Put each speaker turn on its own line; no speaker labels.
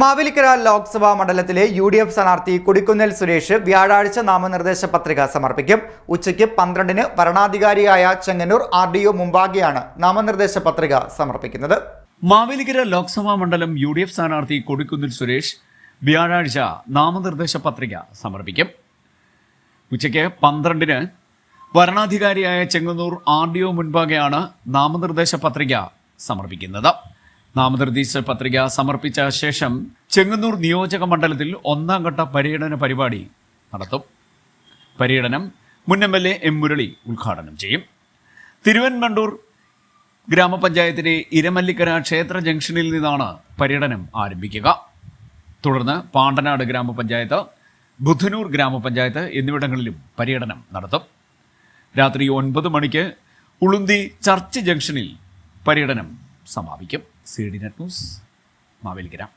മാവേലിക്കര ലോക്സഭാ മണ്ഡലത്തിലെ U D F സ്ഥാനാർത്ഥി കൊടിക്കുന്നിൽ സുരേഷ് വ്യാഴാഴ്ച നാമനിർദ്ദേശ പത്രിക സമർപ്പിക്കും. ഉച്ചയ്ക്ക് പന്ത്രണ്ടിന് വരണാധികാരിയായ ചെങ്ങന്നൂർ ആർ ഡി ഒ മുമ്പാകെയാണ് നാമനിർദ്ദേശ പത്രിക സമർപ്പിക്കുന്നത്.
മാവേലിക്കര ലോക്സഭാ മണ്ഡലം യു ഡി എഫ് സ്ഥാനാർത്ഥി കൊടിക്കുന്നിൽ സുരേഷ് വ്യാഴാഴ്ച നാമനിർദ്ദേശ പത്രിക സമർപ്പിക്കും. ഉച്ചയ്ക്ക് പന്ത്രണ്ടിന് വരണാധികാരിയായ ചെങ്ങന്നൂർ ആർ ഡി ഒ മുൻപാകെയാണ് നാമനിർദ്ദേശ പത്രിക സമർപ്പിക്കുന്നത്. നാമനിർദ്ദേശ പത്രിക സമർപ്പിച്ച ശേഷം ചെങ്ങന്നൂർ നിയോജക മണ്ഡലത്തിൽ ഒന്നാം ഘട്ട പര്യടന പരിപാടി നടത്തും. പര്യടനം മുൻ M L A M Murali ഉദ്ഘാടനം ചെയ്യും. തിരുവൻമണ്ടൂർ ഗ്രാമപഞ്ചായത്തിലെ ഇരമല്ലിക്കര ക്ഷേത്ര ജംഗ്ഷനിൽ നിന്നാണ് പര്യടനം ആരംഭിക്കുക. തുടർന്ന് പാണ്ടനാട് ഗ്രാമപഞ്ചായത്ത് ബുധനൂർ ഗ്രാമപഞ്ചായത്ത് എന്നിവിടങ്ങളിലും പര്യടനം നടത്തും. രാത്രി ഒൻപത് മണിക്ക് ഉളുന്തി ചർച്ച് ജംഗ്ഷനിൽ പര്യടനം സമാപിക്കും. C D net news Mavelikkara.